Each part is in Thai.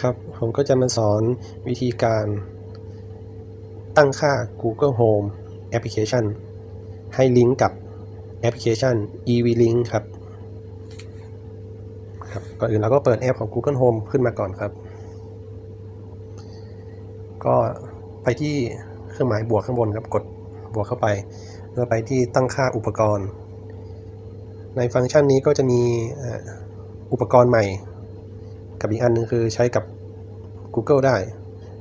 ครับผมก็จะมาสอนวิธีการตั้งค่า Google Home Application ให้ลิงก์กับแอปพลิเคชัน EV-Link ครับครับก่อนอื่นเราก็เปิดแอปของ Google Home ขึ้นมาก่อนครับ ก็ไปที่เครื่องหมายบวกข้างบนครับกดบวกเข้าไป แล้วไปที่ตั้งค่าอุปกรณ์ ในฟังก์ชันนี้ก็จะมีอุปกรณ์ใหม่ กับอีกอันหนึงคือใช้กับ Google ได้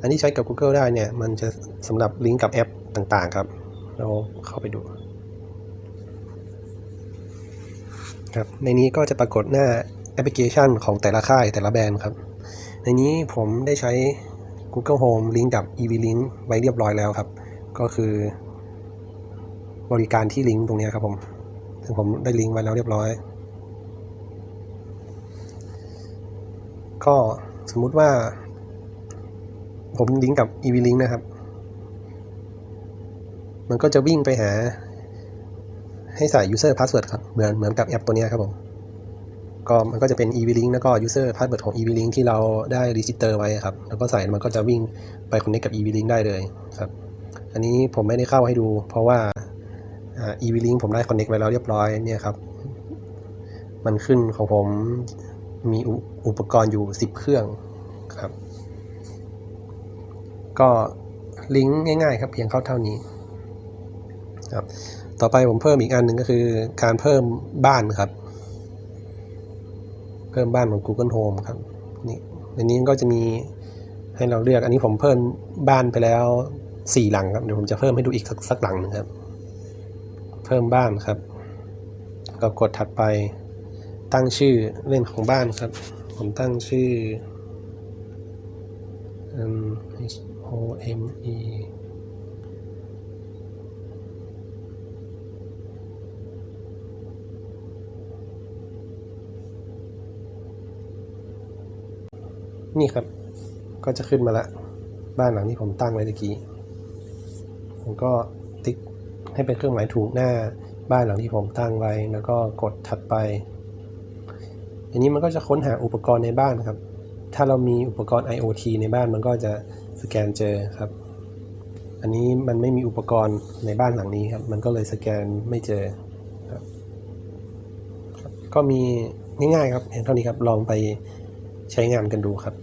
อันที่ใช้กับ Google ได้เนี่ย มันจะสำหรับลิงก์กับแอปต่างๆครับ เราเข้าไปดูครับในนี้ก็จะปรากฏหน้าแอปพลิเคชันของแต่ละค่ายแต่ละแบรนด์ครับ ในนี้ผมได้ใช้ Google Home ลิงก์กับ EV-Link ไว้เรียบร้อยแล้วครับ ก็คือบริการที่ลิงก์ตรงนี้ครับผม ซึ่งผมได้ลิงก์ไว้แล้วเรียบร้อย ก็สมมุติว่า ผมลิงก์กับ EV-Link นะครับ มันก็จะวิ่งไปหา ให้ใส่ user password ครับ เหมือนเหมือนกับแอปตัวนี้ครับผม ก็มันก็จะเป็น EV-Link แล้วก็ user password ของ EV-Link ที่เราได้ register ไว้ครับ แล้วก็ใส่มันก็จะวิ่งไป connect กับ EV-Link ได้เลยครับ อันนี้ผมไม่ได้เข้าให้ดู เพราะว่า อ่า EV-Link ผมได้ connect ไว้แล้วเรียบร้อยเนี่ยครับ มันขึ้นของผมมีอุอปกรณ์อยู่ 10 เครื่องครับ ก็ลิงก์ง่ายๆ ครับเพียงเข้าเท่านี้ครับต่อไปผมเพิ่มอีกอันหนึ่งก็คือการเพิ่มบ้านครับ เพิ่มบ้านของ Google Home ครับนี่ในนี้ก็จะมีให้เราเลือกอันนี้ผมเพิ่มบ้านไปแล้วสี่หลังครับเดี๋ยวผมจะเพิ่มให้ดูอีกสักสักหลังหนึงครับ พิ่มบ้านครับ ก็กดถัดไปตั้งชื่อเล่นของบ้านครับ ผมตั้งชื่อ H O M E นี่ครับ ก็จะขึ้นมาละ บ้านหลังที่ผมตั้งไว้ตะกี้ ผมก็ ให้เป็นเครื่องหมายถูกหน้าบ้านหลังที่ผมตั้งไว้ แล้วก็กดถัดไปอันนี้มันก็จะค้นหาอุปกรณ์ในบ้านครับ ถ้าเรามีอุปกรณ์ IoT ในบ้านมันก็จะสแกนเจอครับ อันนี้มันไม่มีอุปกรณ์ในบ้านหลังนี้ครับ มันก็เลยสแกนไม่เจอครับครับก็มีง่ายๆครับเห็นเท่านี้ครับลองไปใช้งานกันดูครับ